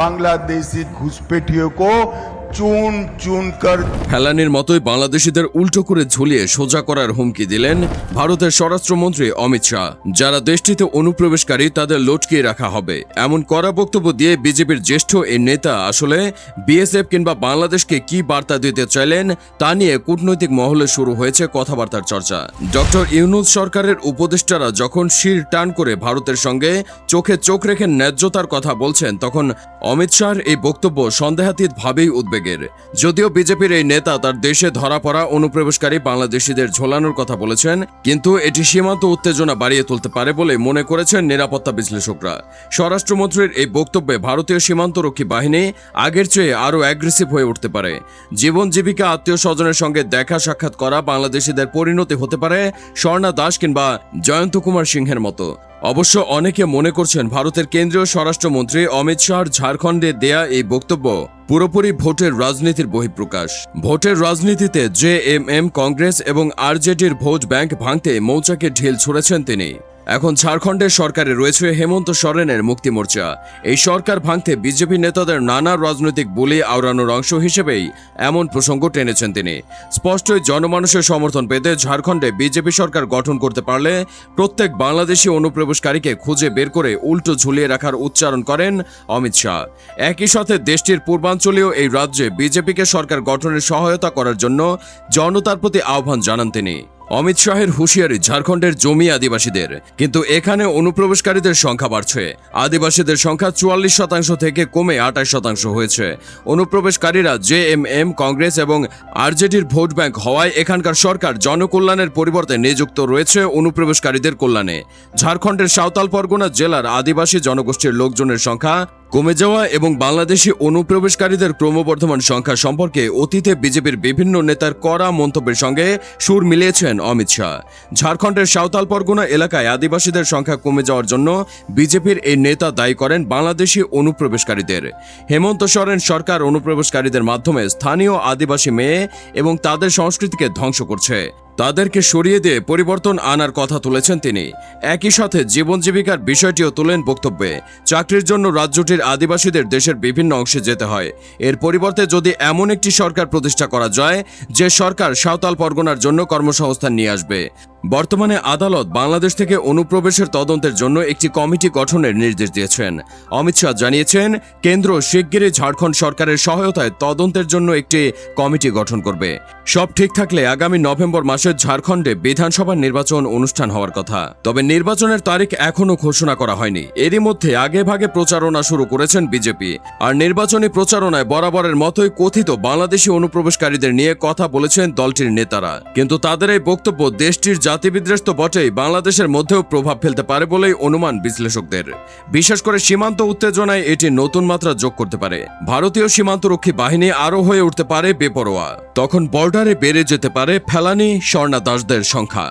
बांग्लादेशी घुसपैठियों को চুন চুনকার ফেলানির মতোই বাংলাদেশিদের উল্টো করে ঝুলিয়ে সোজা করার হুমকি দিলেন ভারতের স্বরাষ্ট্রমন্ত্রী অমিত শাহ। যারা দেশটিতে অনুপ্রবেশকারী, তাদের লটকিয়ে রাখা হবে। এমন করা বক্তব্য দিয়ে বিজেপির জ্যেষ্ঠ এই নেতা আসলে বিএসএফ কিংবা বাংলাদেশকে কি বার্তা দিতে চাইলেন, তা নিয়ে কূটনৈতিক মহলে শুরু হয়েছে কথাবার্তার চর্চা। ডক্টর ইউনুস সরকারের উপদেষ্টারা যখন শির টান করে ভারতের সঙ্গে চোখে চোখ রেখে ন্যায্যতার কথা বলছেন, তখন অমিত শাহর এই বক্তব্য সন্দেহাতীতভাবেই উদ্বেগ উদ্বেগের যদিও বিজেপির এই নেতা তার দেশে ধরা পড়া অনুপ্রবেশকারী বাংলাদেশিদের ঝোলানোর কথা বলেছেন, কিন্তু এটি সীমান্ত উত্তেজনা বাড়িয়ে তুলতে পারে বলে মনে করেছেন নিরাপত্তা বিশ্লেষকরা। স্বরাষ্ট্রমন্ত্রীর এই বক্তব্যে ভারতীয় সীমান্তরক্ষী বাহিনী আগের চেয়ে আরও অ্যাগ্রেসিভ হয়ে উঠতে পারে। জীবন জীবিকা আত্মীয় স্বজনের সঙ্গে দেখা সাক্ষাৎ করা বাংলাদেশিদের পরিণতি হতে পারে স্বর্ণা দাস কিংবা জয়ন্ত কুমার সিংহের মতো। অবশ্য অনেকে মনে করছেন ভারতের কেন্দ্রীয় স্বরাষ্ট্রমন্ত্রী অমিত শাহর ঝাড়খণ্ডে দেয়া এই বক্তব্য পুরোপুরি ভোটের রাজনীতির বহিঃপ্রকাশ। ভোটের রাজনীতিতে জে এম এম, কংগ্রেস এবং আরজেডির ভোট ব্যাংক ভাঙতে মৌচাকে ঢিল ছুড়েছেন তিনি। এখন ঝাড়খণ্ডের সরকারে রয়েছে হেমন্ত সরেনের মুক্তি মোর্চা। এই সরকার ভাঙতে বিজেপি নেতাদের নানা রাজনৈতিক বলি আওড়ানোর অংশ হিসেবেই এমন প্রসঙ্গ টেনেছেন তিনি। স্পষ্টই জনমানুষের সমর্থন পেতে ঝাড়খণ্ডে বিজেপি সরকার গঠন করতে পারলে প্রত্যেক বাংলাদেশি অনুপ্রবেশকারীকে খুঁজে বের করে উল্টো ঝুলিয়ে রাখার উচ্চারণ করেন অমিত শাহ। একই সাথে দেশটির পূর্বাঞ্চলীয় এই রাজ্যে বিজেপিকে সরকার গঠনের সহায়তা করার জন্য জনতার প্রতি আহ্বান জানান তিনি। অমিত শাহের হুঁশিয়ারি ঝাড়খণ্ডের জমি আদিবাসীদের। কিন্তু এখানে অনুপ্রবেশকারীদের সংখ্যা বাড়ছে। আদিবাসীদের সংখ্যা চুয়াল্লিশ শতাংশ থেকে কমে আঠাশ শতাংশ হয়েছে। অনুপ্রবেশকারীরা জে এম এম, কংগ্রেস এবং আরজেডির ভোট ব্যাংক হওয়ায় এখানকার সরকার জনকল্যাণের পরিবর্তে নিযুক্ত রয়েছে অনুপ্রবেশকারীদের কল্যাণে। ঝাড়খণ্ডের সাঁওতাল পরগনা জেলার আদিবাসী জনগোষ্ঠীর লোকজনের সংখ্যা কমে যাওয়া এবং বাংলাদেশি অনুপ্রবেশকারীদের ক্রমবর্ধমান সংখ্যা সম্পর্কে অতীতে বিজেপির বিভিন্ন নেতার কড়া মন্তব্যের সঙ্গে সুর মিলিয়েছেন অমিত শাহ। ঝাড়খণ্ডের সাঁওতাল পরগনা এলাকায় আদিবাসীদের সংখ্যা কমে যাওয়ার জন্য বিজেপির এই নেতা দায়ী করেন বাংলাদেশি অনুপ্রবেশকারীদের। হেমন্ত সোরেন সরকার অনুপ্রবেশকারীদের মাধ্যমে স্থানীয় আদিবাসী মেয়ে এবং তাদের সংস্কৃতিকে ধ্বংস করছে। তাদেরকে সরিয়ে দিয়ে পরিবর্তন আনার কথা তুলেছেন তিনি। একই সাথে জীবন জীবিকার বিষয়টিও তুলেন বক্তব্যে। চাকরির জন্য রাজ্যটির আদিবাসীদের দেশের বিভিন্ন অংশে যেতে হয়। এর পরিবর্তে যদি এমন একটি সরকার প্রতিষ্ঠা করা যায়, যে সরকার সাঁওতাল পরগনার জন্য কর্মসংস্থান নিয়ে আসবে। বর্তমানে আদালত বাংলাদেশ থেকে অনুপ্রবেশের তদন্তের জন্য একটি কমিটি গঠনের নির্দেশ দিয়েছেন। অমিত শাহ জানিয়েছেন, কেন্দ্র শিগগিরই ঝাড়খণ্ড সরকারের সহায়তায় তদন্তের জন্য একটি কমিটি গঠন করবে। সব ঠিক থাকলে আগামী নভেম্বর মাসে ঝাড়খণ্ডে বিধানসভা নির্বাচন অনুষ্ঠান হওয়ার কথা। তবে নির্বাচনের তারিখ এখনও ঘোষণা করা হয়নি। এরই মধ্যে আগে ভাগে প্রচারণা শুরু করেছেন বিজেপি। আর নির্বাচনী প্রচারণায় বরাবরের মতোই কথিত বাংলাদেশি অনুপ্রবেশকারীদের নিয়ে কথা বলেছেন দলটির নেতারা। কিন্তু তাদের এই বক্তব্য দেশটির জাতিবিদ্বেষ তো বটেই, বাংলাদেশের মধ্যেও প্রভাব ফেলতে পারে বলেই অনুমান বিশ্লেষকদের। বিশেষ করে সীমান্ত উত্তেজনায় এটি নতুন মাত্রা যোগ করতে পারে। ভারতীয় সীমান্তরক্ষী বাহিনী আরও হয়ে উঠতে পারে বেপরোয়া। তখন বর্ডারে বেড়ে যেতে পারে ফেলানি স্বর্ণা দাসদের সংখ্যা।